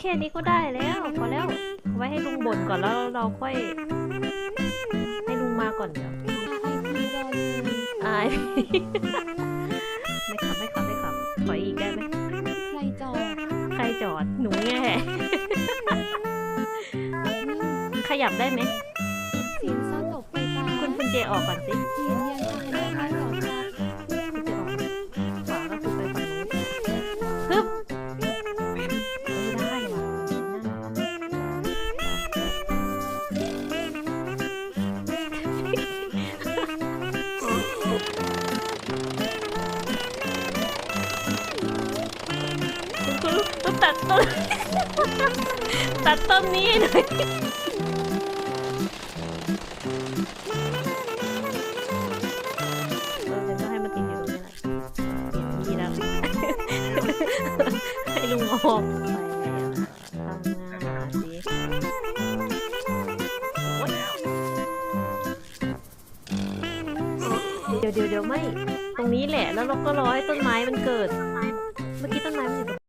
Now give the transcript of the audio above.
แค่นี้ก็ได้แล้วพอแล้วเอาไว้ให้ลุงบ่นก่อนแล้วเราค่อย ให้ลุงมาก่อนเดี๋ยวไอพีรอเลยอายไม่ขับไม่ขับไม่ขับขออีกได้ไหมใครจอดใครจอดหนูไงขยับได้ไหมเสียงสลบไปตาคุณคุณเจออกก่อนสิ ต้องตัดต้น ตัดต้นนี้หน่อยเออฉันก็ให้มันติดอยู่ตรงนี้แหละเปลี่ยนที่แล้วให้ลุงออกไปแล้วทำงานสิโอ๊ยเดี๋ยวเดี๋ยวเดี๋ยวไม่ ตรงนี้แหละ แล้วเราก็รอให้ต้นไม้มันเกิด